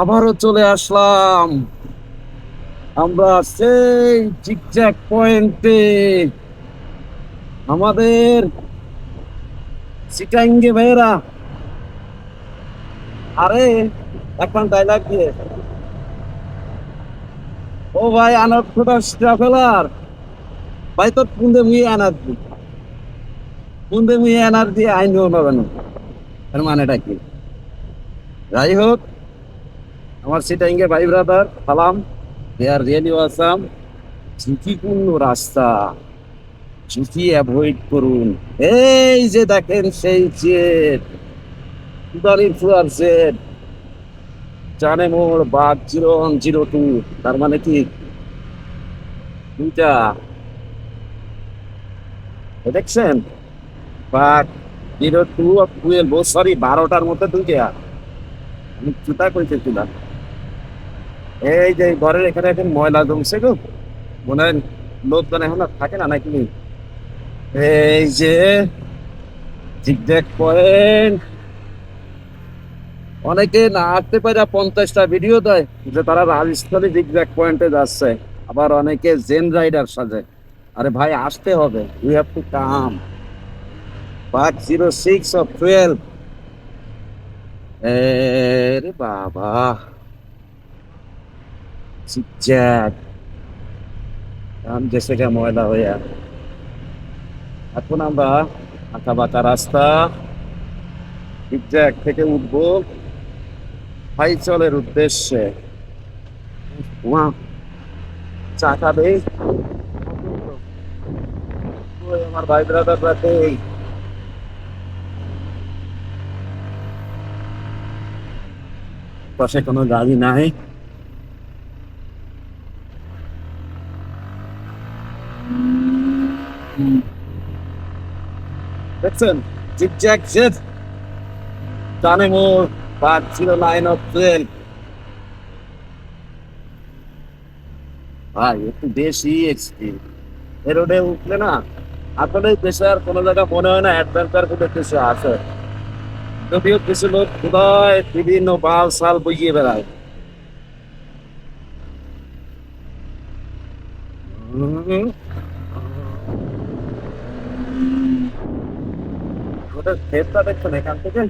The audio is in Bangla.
আবারও চলে আসলাম। আমরা সেই জিগজ্যাগ পয়েন্টে আমাদের সিটাঙ্গে ভাইয়েরা। আরে এখন দিয়ে। ও ভাই, আনার ফোটা ট্রাভেলার ভাই তো পুন্দে মুই আনার দি। পুন্দে মুই আনার দিয়ে আইনও পাবেন এর মানেটা কি? যাই হোক। আমার সিটাইঙ্গে ভাই ব্রাদার সালাম। দে আর রিয়েলি ওয়াসাম ঝুঁকিপূর্ণ রাস্তা। ঝুঁকি অ্যাভয়েড করুন। এই যে দেখেন সেই জেট। উদারির Führer jet. জানে মোড় বাঘ জিরো ওয়ান জিরো টু, তার মানে কি? দুইটা। দেখছেন? বাঘ জিরো টু টুয়েলভ সরি বারোটার মধ্যে দুইটা। আমি জুতা কইতেছিলাম। এই যে ঘরের এখানে এখন ময়লা জমছে গো। মনে হয় লোকজন এখন আর থাকে না নাকি? এই যে জিগজ্যাগ পয়েন্ট। অনেকে না আসতে পারে পঞ্চাশটা ভিডিও দেয় যে তারা রাজস্থলী জিগজ্যাগ পয়েন্টে যাচ্ছে। আবার অনেকে জেন রাইডার সাজে। আরে ভাই, আসতে হবে। ইউ হ্যাভ টু কাম পাঁচ জিরো সিক্স অফ টুয়েলভ। বাবা। জিগজ্যাগ কাম গেছে গা ময়লা হইয়া এখন আমরা আঁকা বাঁকা রাস্তা জিগজ্যাগ থেকে উঠবো ফাইচলের উদ্দেশ্যে ওয়া চাকা দেই আমার ভাই ব্রাদাররা দেই পাশে কোনো গাড়ি নাই দেখছেন জিগজ্যাগ জেট ডানে মোড় বাদ ছিল লাইন অফ ভাই, একটু বেশি এক্সপিরিয়েন্স এ উঠলে না আসলে দেশে আর কোনো জায়গা মনে হয় না অ্যাডভেঞ্চার বলে কিছু আছে। যদিও কিছু লোক কোথায় বিভিন্ন বাল সাল বইয়ে বেড়ায়। হুম। ওটা ক্ষেতটা দেখছেন এখান থেকে?